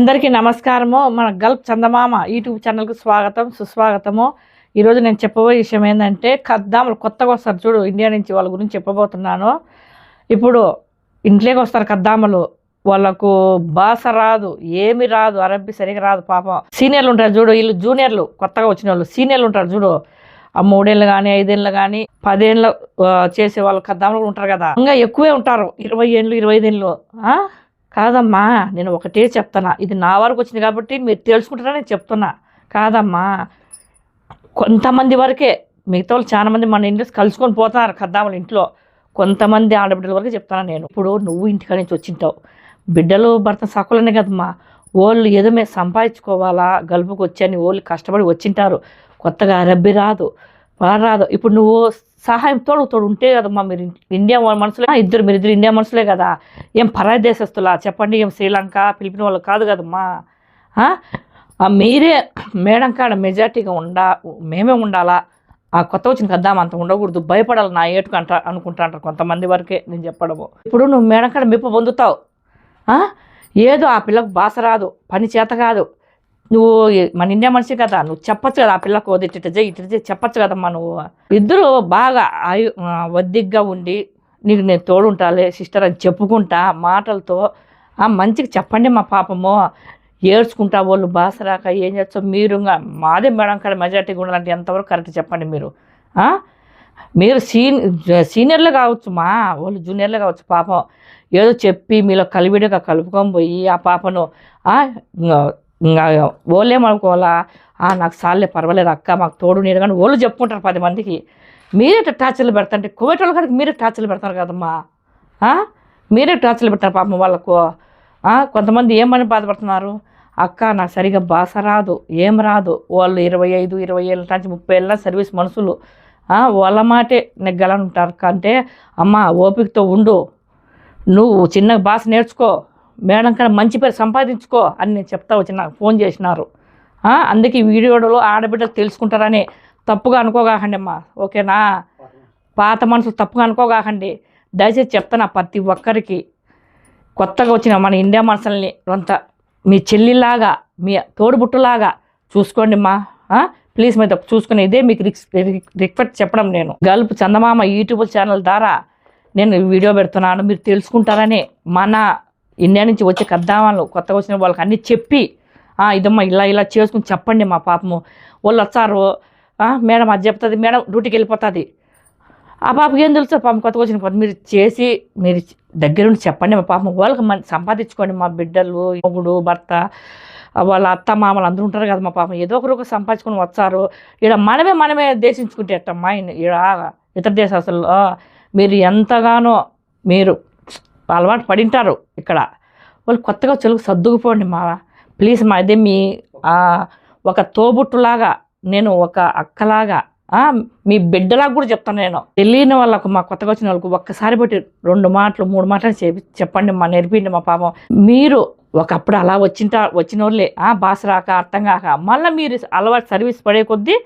అందరికీ నమస్కారము. మన గల్ప్ చందమామ యూట్యూబ్ ఛానల్కి స్వాగతం సుస్వాగతము. ఈరోజు నేను చెప్పబోయే విషయం ఏంటంటే కద్దాములు కొత్తగా వస్తారు చూడు ఇండియా నుంచి వాళ్ళ గురించి చెప్పబోతున్నాను. ఇప్పుడు ఇంట్లోకి వస్తారు కద్దాములు వాళ్ళకు భాష రాదు ఏమి రాదు అరబ్బీ సరిగా రాదు పాపం. సీనియర్లు ఉంటారు చూడు వీళ్ళు జూనియర్లు కొత్తగా వచ్చిన వాళ్ళు సీనియర్లు ఉంటారు చూడు ఆ మూడేళ్ళు కానీ ఐదేళ్ళు కానీ పదేళ్ళు చేసే వాళ్ళు కద్దాములు ఉంటారు కదా. ఇంకా ఎక్కువే ఉంటారు ఇరవై ఏళ్ళు ఇరవై ఐదేళ్ళు. కాదమ్మా నేను ఒకటే చెప్తున్నా. ఇది నా వరకు వచ్చింది కాబట్టి మీరు తెలుసుకుంటారా నేను చెప్తున్నా. కాదమ్మా కొంతమంది వరకే మిగతా వాళ్ళు మంది మన ఇంట్లో కలుసుకొని పోతున్నారు కద్దాములు ఇంట్లో. కొంతమంది ఆడబిడ్డల వరకు చెప్తాను నేను. ఇప్పుడు నువ్వు ఇంటికాడ నుంచి వచ్చింటావు. బిడ్డలు భర్త సకులనే కదమ్మా. వాళ్ళు ఏదో మేము సంపాదించుకోవాలా గలుపుకి వచ్చని వాళ్ళు కష్టపడి వచ్చింటారు. కొత్తగా అరబ్బి రాదు వాడు రాదు. ఇప్పుడు నువ్వు సహాయం తోడు తోడు ఉంటే కదమ్మా మీరు ఇండియా వాళ్ళ మనుషులే ఇద్దరు మీరు ఇద్దరు ఇండియా మనుషులే కదా. ఏం పరాయి దేశస్తులా? చెప్పండి ఏం శ్రీలంక పిలిపిన వాళ్ళు కాదు కదమ్మా. మీరే మేడం కాడ మెజార్టీగా ఉండా మేమే ఉండాలా? ఆ కొత్త వచ్చిన కద్దాం అంత ఉండకూడదు భయపడాలి నా ఏటుకు అంట అనుకుంటా అంటారు కొంతమంది వరకే నేను చెప్పడము. ఇప్పుడు నువ్వు మేడం కాడ మెప్పు పొందుతావు. ఏదో ఆ పిల్లకు భాష రాదు పని చేత కాదు. నువ్వు మన ఇండియా మనిషి కదా నువ్వు చెప్పచ్చు కదా ఆ పిల్లకు ఇటు ఇటు ఇటు చెప్పచ్చు కదమ్మా నువ్వు. ఇద్దరు బాగా ఆయు ఆ, ఉండి నీకు నేను తోడుంటాలే సిస్టర్ అని చెప్పుకుంటా మాటలతో ఆ మంచిగా చెప్పండి మా పాపము. ఏడ్చుకుంటా వాళ్ళు బాసరాక రాక ఏం చేస్తావు? మీరు ఇంకా మాదే మేడం కాడ మెజార్టీగా ఉండాలంటే ఎంతవరకు కరెక్ట్ చెప్పండి మీరు? మీరు సీన్ సీనియర్లు కావచ్చు మా వాళ్ళు జూనియర్లు కావచ్చు పాపం. ఏదో చెప్పి మీలో కలివిడిగా కలుపుకొని పోయి ఆ పాపను ఇంకా ఇంకా ఓలేమనుకోవాలా నాకు సార్లే పర్వాలేదు అక్క మాకు తోడు నీరు కానీ వాళ్ళు చెప్పుకుంటారు పది మందికి. మీరే టార్చర్లు పెడతారంటే కోవిడ్ వాళ్ళ కాడికి మీరే టార్చర్లు పెడతారు కదమ్మా. మీరే టార్చర్లు పెట్టారు పాపం వాళ్ళకు. కొంతమంది ఏమని బాధపడుతున్నారు? అక్క నాకు సరిగా భాష రాదు ఏం రాదు. వాళ్ళు ఇరవై ఐదు ఇరవై ఏళ్ళ నుంచి ముప్పై ఏళ్ళ సర్వీస్ మనుషులు. వాళ్ళ మాటే నెగ్గాలంటారు కంటే అమ్మ ఓపికతో ఉండు. నువ్వు చిన్న భాష నేర్చుకో. మేడం కన్నా మంచి పేరు సంపాదించుకో అని నేను చెప్తా వచ్చి నాకు ఫోన్ చేసినారు. అందుకే వీడియోలో ఆడబిడ్డలు తెలుసుకుంటారని తప్పుగా అనుకోగాకండి అమ్మా. ఓకేనా? పాత మనుషులు తప్పుగా అనుకోగాకండి. దయచేసి చెప్తాను ప్రతి ఒక్కరికి. కొత్తగా వచ్చిన మన ఇండియా మనుషుల్ని కొంత మీ చెల్లిలాగా మీ తోడుబుట్టులాగా చూసుకోండి మా ప్లీజ్ మీద చూసుకుని ఇదే మీకు రిక్వెస్ట్ చెప్పడం నేను. గల్ప్ చందమామ యూట్యూబ్ ఛానల్ ద్వారా నేను వీడియో పెడుతున్నాను. మీరు తెలుసుకుంటారని మన ఇండియా నుంచి వచ్చే కద్దామాలు కొత్తగా వచ్చిన వాళ్ళకి అన్నీ చెప్పి ఇదమ్మా ఇలా ఇలా చేసుకుని చెప్పండి మా పాపము. వాళ్ళు వచ్చారు. మేడం అది చెప్తుంది మేడం డ్యూటీకి వెళ్ళిపోతుంది. ఆ పాపకి ఏం తెలుసు? పాపం కొత్తగా వచ్చిన పని మీరు చేసి మీరు దగ్గరుండి చెప్పండి మా పాపం. వాళ్ళకి మన సంపాదించుకోండి మా బిడ్డలు మొగుడు భర్త వాళ్ళ అత్త మామలు అందరూ ఉంటారు కదా మా పాపం. ఏదో ఒకరు సంపాదించుకొని వచ్చారు. ఇక్కడ మనమే మనమే దేశించుకుంటే అట్టమ్మా ఇక్కడ ఇతర దేశాలలో మీరు ఎంతగానో మీరు అలవాటు పడింటారు ఇక్కడ. వాళ్ళు కొత్తగా చెలుగు సర్దుకుపోండి మా ప్లీజ్ మా అదే మీ ఒక తోబుట్టులాగా నేను ఒక అక్కలాగా మీ బిడ్డలాగా కూడా చెప్తాను నేను. తెలియని వాళ్ళకు మా కొత్తగా వచ్చిన వాళ్ళకు ఒక్కసారి బట్టి రెండు మాటలు మూడు మాటలు చెప్పి చెప్పండి మా నేర్పిండి మా పాపం. మీరు ఒకప్పుడు అలా వచ్చింటా వచ్చిన వాళ్ళే భాష రాక అర్థం కాక మళ్ళీ మీరు అలవాటు సర్వీస్ పడే కొద్దీ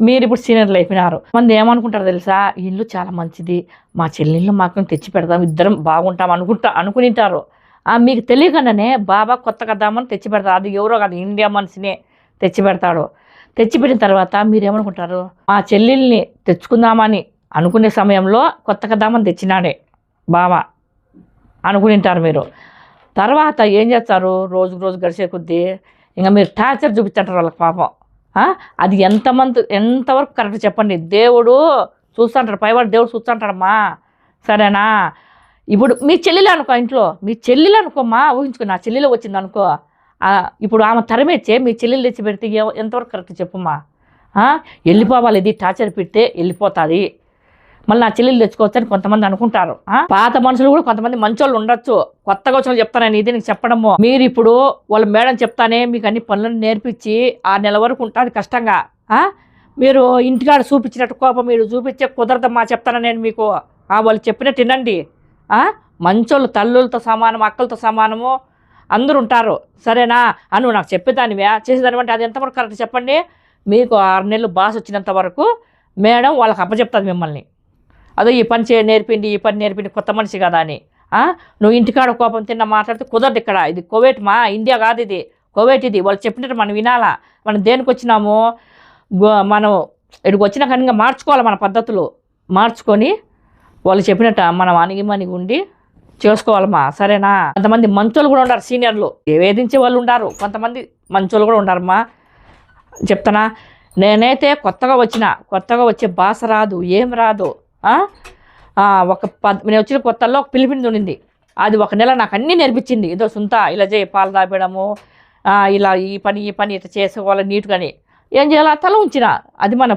మీరు ఇప్పుడు సీనియర్లు అయిపోయినారు. మంది ఏమనుకుంటారు తెలుసా? ఇల్లు చాలా మంచిది. మా చెల్లెళ్ళు మాకు తెచ్చి పెడదాం ఇద్దరం బాగుంటాం అనుకుంటా అనుకునింటారు. ఆ, మీకు తెలియకుండానే బాబా కొత్త కదామని తెచ్చి పెడతారు. అది ఎవరో కాదు ఇండియా మనిషినే తెచ్చి పెడతాడు. తెచ్చిపెట్టిన తర్వాత మీరేమనుకుంటారు? మా చెల్లెల్ని తెచ్చుకుందామని అనుకునే సమయంలో కొత్త కదామని తెచ్చినాడే బావ అనుకునింటారు మీరు. తర్వాత ఏం చేస్తారు? రోజుకు రోజు గడిచే కొద్దీ ఇంకా మీరు టార్చర్ చూపించారు వాళ్ళకి పాపం. అది ఎంతమంది ఎంతవరకు కరెక్ట్ చెప్పండి. దేవుడు చూస్తుంటాడు పైవాడు దేవుడు చూస్తుంటాడమ్మా. సరేనా? ఇప్పుడు మీ చెల్లెలు అనుకో ఇంట్లో మీ చెల్లెలు అనుకోమ్మా ఊహించుకో నా చెల్లెలు వచ్చింది అనుకో. ఇప్పుడు ఆమె తరమేచ్చే మీ చెల్లెలు తెచ్చి పెడితే ఎంతవరకు కరెక్ట్ చెప్పుమ్మా వెళ్ళిపోవాలి ఇది టార్చర్ పెడితే వెళ్ళిపోతుంది. మళ్ళీ నా చెల్లెలు తెచ్చుకోవచ్చని కొంతమంది అనుకుంటారు. పాత మనుషులు కూడా కొంతమంది మంచోళ్ళు ఉండొచ్చు. కొత్తగా వచ్చిన చెప్తానని ఇది నీకు చెప్పడము. మీరు ఇప్పుడు వాళ్ళ మేడం చెప్తానే మీకు అన్ని పనులను నేర్పించి ఆ నెల వరకు ఉంటుంది కష్టంగా. మీరు ఇంటికాడ చూపించినట్టు కోపం మీరు చూపించే కుదరదమ్మా చెప్తాను నేను మీకు. వాళ్ళు చెప్పినట్టు వినండి. మంచోళ్ళు తల్లులతో సమానం అక్కలతో సమానము అందరూ ఉంటారు. సరేనా? అను నాకు చెప్పేదానివే. చేసేదానివంటే అది ఎంతవరకు కరెక్ట్ చెప్పండి? మీకు ఆరు నెలలు బాస్ వచ్చినంత వరకు మేడం వాళ్ళకి అప్పచెప్తుంది మిమ్మల్ని. అదో ఈ పని చే నేర్పిండి ఈ పని నేర్పిండి కొత్త మనిషి కదా అని. నువ్వు ఇంటికాడ కోపం తిన్న మాట్లాడితే కుదరదు ఇక్కడ. ఇది కోవేట్ మా ఇండియా కాదు ఇది. కోవేట్ ఇది. వాళ్ళు చెప్పినట్టు మనం వినాలా? మనం దేనికి వచ్చినాము? మనం ఇక్కడికి వచ్చిన కనుక మార్చుకోవాలి మన పద్ధతులు. మార్చుకొని వాళ్ళు చెప్పినట్టు మనం అణిగిమణిగి ఉండి చేసుకోవాలమ్మా సరేనా? కొంతమంది మంచోళ్ళు కూడా ఉన్నారు సీనియర్లు. వేధించే వాళ్ళు ఉన్నారు కొంతమంది మంచోళ్ళు కూడా ఉన్నారమ్మా చెప్తానా? నేనైతే కొత్తగా వచ్చిన కొత్తగా వచ్చే భాష రాదు ఏం రాదు. ఒక పద్ నేను వచ్చిన కొత్తల్లో ఒక పిలిపిని ఉండింది అది ఒక నెల నాకు అన్నీ నేర్పించింది. ఏదో సొంత ఇలా చేయి పాలు తాపేయడము ఇలా ఈ పని ఈ పని ఇట్లా చేసుకోవాలి నీట్గాని ఏం చేయాలి? తల ఉంచిన. అది మన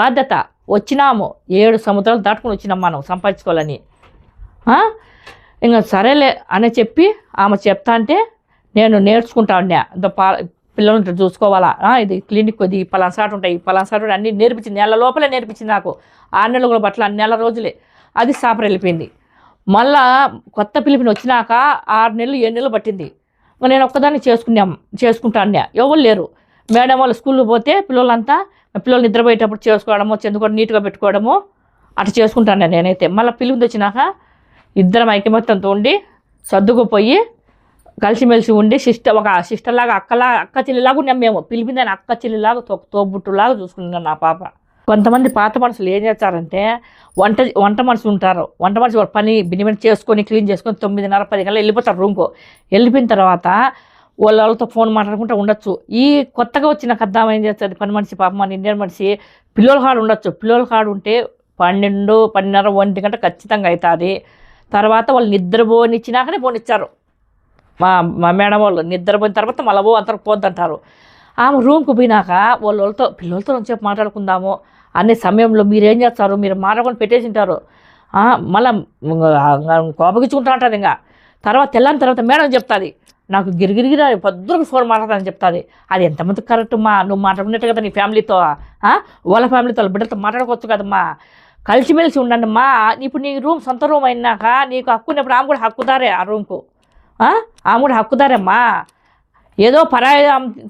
బాధ్యత. వచ్చినాము. ఏడు సముద్రాలు దాటుకుని వచ్చినాం మనం సంపాదించుకోవాలని. ఇంకా సరేలే అని చెప్పి ఆమె చెప్తా అంటే నేను నేర్చుకుంటా ఉన్నా ఇంత పా పిల్లలు చూసుకోవాలా? ఇది క్లినిక్ ఇది పలాసాటు ఉంటాయి పలాసాటు అన్నీ నేర్పించింది నెల లోపలే నేర్పించింది నాకు. ఆరు నెలలు కూడా బట్టలు అన్ని నెల రోజులే. అది సాపర్ వెళ్ళిపోయింది. మళ్ళా కొత్త పిలిపిని వచ్చినాక ఆరు నెలలు ఏడు నెలలు పట్టింది. నేను ఒక్కదాన్ని చేసుకున్నాం చేసుకుంటాను ఎవరు లేరు. మేడం వాళ్ళు స్కూల్కి పోతే పిల్లలంతా పిల్లలు నిద్రపోయేటప్పుడు చేసుకోవడము చెందుకోవడం నీట్గా పెట్టుకోవడము అట్లా చేసుకుంటాను నేనైతే. మళ్ళీ పిలిపి వచ్చినాక ఇద్దరం ఐకమత్యంతో ఉండి సర్దుకుపోయి కలిసిమెలిసి ఉండి సిస్టర్ ఒక సిస్టర్ లాగా అక్కలా అక్క చెల్లిలాగా ఉన్నాం మేము. పిలిపిందని అక్క చెల్లిలాగా తో తోబుట్టులాగా చూసుకున్నాను నా పాప. కొంతమంది పాత మనుషులు ఏం చేస్తారంటే వంట వంట మనుషులు ఉంటారు. వంట మనిషి పని బినిమని చేసుకొని క్లీన్ చేసుకొని తొమ్మిదిన్నర పది గంటల వెళ్ళిపోతారు రూమ్కు వెళ్ళిపోయిన తర్వాత వాళ్ళ వాళ్ళతో ఫోన్ మాట్లాడుకుంటూ ఉండొచ్చు. ఈ కొత్తగా వచ్చిన కద్దాం ఏం చేస్తుంది? పని మనిషి పాప మన ఇండియన్ మనిషి పిల్లల కాడు ఉండొచ్చు. పిల్లల కాడు ఉంటే పన్నెండు పన్నెండున్నర ఒంటి గంట ఖచ్చితంగా అవుతుంది తర్వాత వాళ్ళు నిద్ర పోనిచ్చినాకనే పోనిచ్చారు. మా మా మేడం వాళ్ళు నిద్రపోయిన తర్వాత మళ్ళీ పో అంతకు పోద్దంటారు ఆమె రూమ్కి పోయినాక వాళ్ళతో పిల్లలతో చెప్పి మాట్లాడుకుందాము అనే సమయంలో మీరు ఏం చేస్తారు? మీరు మాట్లాడుకొని పెట్టేసి ఉంటారు మళ్ళీ మళ్ళా కోపగించుకుంటా ఉంటుంది ఇంకా తర్వాత తెల్లని తర్వాత మేడం చెప్తుంది నాకు గిరిగిరిగిరా పొద్దున ఫోన్ మాట్లాడతానని చెప్తుంది. అది ఎంతమంది కరెక్ట్ మా? నువ్వు మాట్లాడుకున్నట్టు కదా నీ ఫ్యామిలీతో. వాళ్ళ ఫ్యామిలీతో వాళ్ళ బిడ్డలతో మాట్లాడుకోవచ్చు కదమ్మా. కలిసిమెలిసి ఉండండి మా. ఇప్పుడు నీ రూమ్ సొంత రూమ్ అయినాక నీకు హక్కు ఉన్నప్పుడు ఆమె కూడా హక్కుదారే ఆ రూమ్కు. ఆమె కూడా హక్కుదారమ్మా? ఏదో పరాయి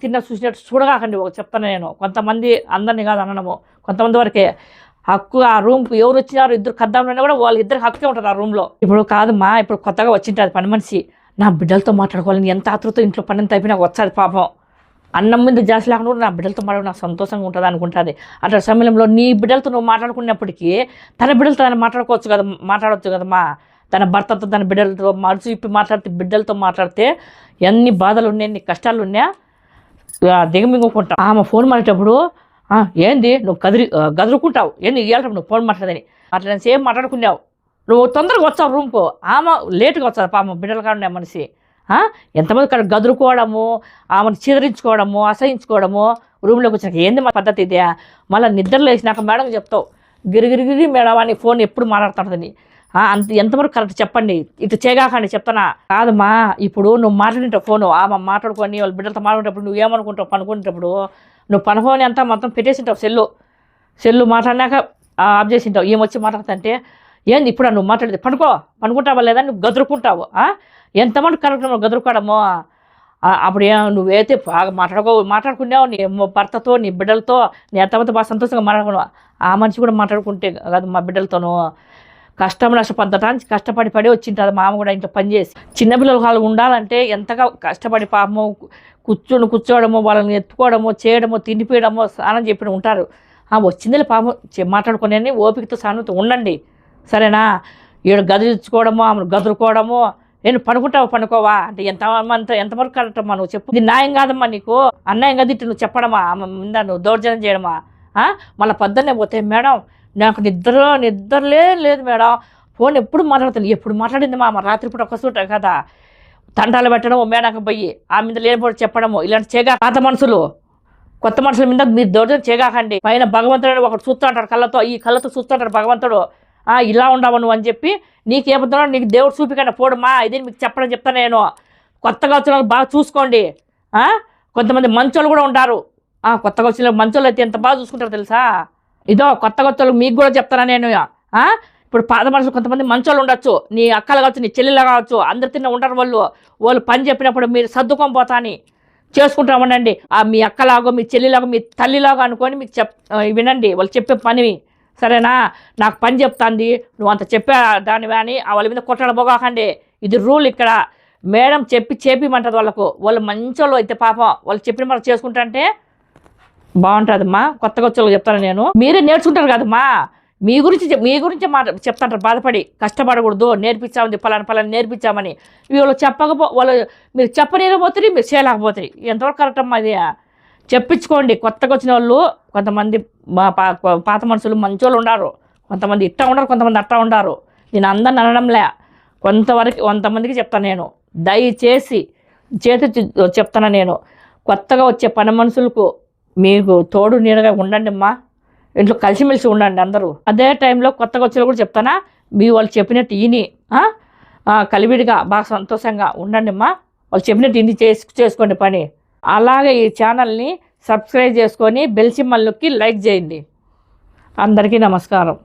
తిన్న చూసినట్టు చూడగాకండి ఒక చెప్తాను నేను. కొంతమంది అందరినీ కాదు అనడము కొంతమంది వరకే హక్కు ఆ రూమ్ ఎవరు వచ్చినారు ఇద్దరు కద్దామన్నా కూడా వాళ్ళ ఇద్దరికి హక్కే ఉంటుంది ఆ రూమ్లో. ఇప్పుడు కాదమ్మా ఇప్పుడు కొత్తగా వచ్చింటుంది పని మనిషి. నా బిడ్డలతో మాట్లాడుకోవాలని ఎంత ఆతృత ఇంట్లో పని తప్పినా అయిపోయినా వచ్చాది పాపం. అన్నం మీద జాస్ లేకుండా కూడా నా బిడ్డలతో మాట్లాడు నాకు సంతోషంగా ఉంటుంది అనుకుంటుంది. అట్లా సమయంలో నీ బిడ్డలతో నువ్వు మాట్లాడుకున్నప్పటికీ తన బిడ్డలతో తను మాట్లాడుకోవచ్చు కదా మాట్లాడవచ్చు కదమ్మా. తన భర్తతో తన బిడ్డలతో మనసు ఇప్పి మాట్లాడితే బిడ్డలతో మాట్లాడితే ఎన్ని బాధలు ఉన్నాయి ఎన్ని కష్టాలు ఉన్నాయా ఆ, దిగమింగుకుంటాం. ఆమె ఫోన్ మాట్లాడేటప్పుడు ఏంది? నువ్వు కదిరి గదురుకుంటావు. ఏంది ఇవ్వాలి నువ్వు ఫోన్ మాట్లాడదని? అట్లా సేమ్ మాట్లాడుకున్నావు. నువ్వు తొందరగా వచ్చావు రూమ్కు. ఆమె లేటుగా వచ్చావు పాప బిడ్డలు కాకుండా మనిషి. ఎంతమంది ఇక్కడ గదురుకోవడము ఆమెను చీదరించుకోవడము అసహించుకోవడము రూమ్లోకి వచ్చినాక ఏంది మా పద్ధతి ఇదే? మళ్ళీ నిద్రలో వేసినాక మేడం చెప్తావు గిరిగిరిగిరి మేడం అని ఫోన్ ఎప్పుడు మాట్లాడుతుంటుంది అంత ఎంతవరకు కరెక్ట్ చెప్పండి. ఇటు చేయగాకండి చెప్తానా? కాదమ్మా ఇప్పుడు నువ్వు మాట్లాడిన ఫోను ఆమె మాట్లాడుకొని వాళ్ళ బిడ్డలతో మాట్లాడేటప్పుడు నువ్వు ఏమనుకుంటావు పనుకునేటప్పుడు? నువ్వు పనుకొని అంతా మొత్తం పెట్టేసింటావు సెల్లు. సెల్లు మాట్లాడినాక ఆఫ్ చేసింటావు. ఏమొచ్చి మాట్లాడుతుంటే ఏంది ఇప్పుడు నువ్వు మాట్లాడేది? పనుకో పనుకుంటావా లేదా నువ్వు గదురుకుంటావు ఎంతమంది కరెక్ట్ నువ్వు గదురుకోవడము? అప్పుడు ఏ నువ్వైతే బాగా మాట్లాడుకో మాట్లాడుకున్నావు నీ భర్తతో నీ బిడ్డలతో నీ అత్తమ్మతో బాగా సంతోషంగా మాట్లాడుకున్నావు ఆ మనిషి కూడా మాట్లాడుకుంటే కాదు మా బిడ్డలతోనూ. కష్టం నష్టపడటానికి కష్టపడి పడి వచ్చింటారు మామ అమ్మ కూడా ఇంట్లో పనిచేసి చిన్నపిల్లలు వాళ్ళు ఉండాలంటే ఎంతగా కష్టపడి పాపము కూర్చొని కూర్చోవడము వాళ్ళని ఎత్తుకోవడము చేయడము తిండిపోయడము స్నానం చెప్పి ఉంటారు. ఆ వచ్చిందిలే పాపం. మాట్లాడుకునే ఓపికతో సానుతో ఉండండి. సరేనా? ఈడు గదిలించుకోవడము ఆమెను గదురుకోవడము నేను పనుకుంటావు పనుకోవా అంటే ఎంత అంత ఎంతవరకు కరెక్ట్ నువ్వు చెప్పు. ఇది న్యాయం కాదమ్మా నీకు. అన్యాయం కదా ఇటు నువ్వు చెప్పడమా? ఆమె ముందా నువ్వు దౌర్జన్యం చేయడమా? మళ్ళీ పొద్దున్నే పోతే మేడం నాకు నిద్ర నిద్రలే లేదు మేడం. ఫోన్ ఎప్పుడు మాట్లాడుతుంది ఎప్పుడు మాట్లాడింది మా రాత్రిపూట ఒక్కసూట కదా. తండాలు పెట్టడం మేడకు పోయి ఆ మీద లేనిపోయి చెప్పడము ఇలాంటి చేగా పాత మనుషులు. కొత్త మనుషుల మీద మీరు దౌర్జన్యం చేయగాకండి పైన భగవంతుడు ఒకటి చూస్తుంటాడు కళ్ళతో ఈ కళ్ళతో చూస్తుంటాడు భగవంతుడు. ఇలా ఉండవు నువ్వు అని చెప్పి నీకు ఏమవుతున్నావు నీకు దేవుడు చూపికన్నా పోడమా ఇదే మీకు చెప్పడం చెప్తాను నేను. కొత్తగా వచ్చిన వాళ్ళు బాగా చూసుకోండి. కొంతమంది మంచోళ్ళు కూడా ఉంటారు. కొత్తగా వచ్చిన మంచోళ్ళు అయితే ఎంత బాగా చూసుకుంటారో తెలుసా? ఇదో కొత్త కొత్తలు మీకు కూడా చెప్తానా నేను ఇప్పుడు పాద మనుషులు కొంతమంది మంచోళ్ళు ఉండొచ్చు నీ అక్కలు కావచ్చు నీ చెల్లెలు కావచ్చు అందరి తిన్న ఉండరు వాళ్ళు. వాళ్ళు పని చెప్పినప్పుడు మీరు సర్దుకొని పోతా అని చేసుకుంటా ఉండండి. ఆ మీ అక్కలాగో మీ చెల్లిలాగో మీ తల్లిలాగో అనుకొని మీకు చెప్ వినండి. వాళ్ళు చెప్పే పని సరేనా? నాకు పని చెప్తాంది. నువ్వు అంత చెప్పా దాని కానీ వాళ్ళ మీద కొట్టడం పోగాకండి ఇది రూల్ ఇక్కడ. మేడం చెప్పి చేపిమంటది వాళ్ళకు. వాళ్ళు మంచోళ్ళు అయితే పాపం. వాళ్ళు చెప్పిన మనం చేసుకుంటా అంటే బాగుంటుందమ్మా. కొత్తగా వచ్చే చెప్తాను నేను. మీరే నేర్చుకుంటారు కదమ్మా. మీ గురించి మీ గురించి మాట చెప్తాంటారు బాధపడి. కష్టపడకూడదు. నేర్పించామని పలానా పలానా నేర్పించామని వీళ్ళు చెప్పకపో వాళ్ళు మీరు చెప్పలేకపోతే మీరు చేయలేకపోతారు ఎంతవరకు కరెక్ట్ అమ్మా అది చెప్పించుకోండి. కొత్తగా వచ్చిన వాళ్ళు కొంతమంది మా పాత మనుషులు మంచోళ్ళు ఉన్నారు కొంతమంది ఇట్టా ఉండరు కొంతమంది అట్టా ఉన్నారు నేను అందరిని అనడంలే. కొంతవరకు కొంతమందికి చెప్తాను నేను. దయచేసి చేతి చెప్తాను నేను. కొత్తగా వచ్చే పని మనుషులకు మీకు తోడు నీడగా ఉండండి అమ్మా. ఇంట్లో కలిసిమెలిసి ఉండండి అందరూ. అదే టైంలో కొత్తగా వచ్చే కూడా చెప్తానా మీ వాళ్ళు చెప్పినట్టు ఈని కలివిడిగా బాగా సంతోషంగా ఉండండి అమ్మా. వాళ్ళు చెప్పినట్టు ఇన్ని చేసు చేసుకోండి పని. అలాగే ఈ ఛానల్ని సబ్స్క్రైబ్ చేసుకొని బెల్ నొక్కి లైక్ చేయండి. అందరికీ నమస్కారం.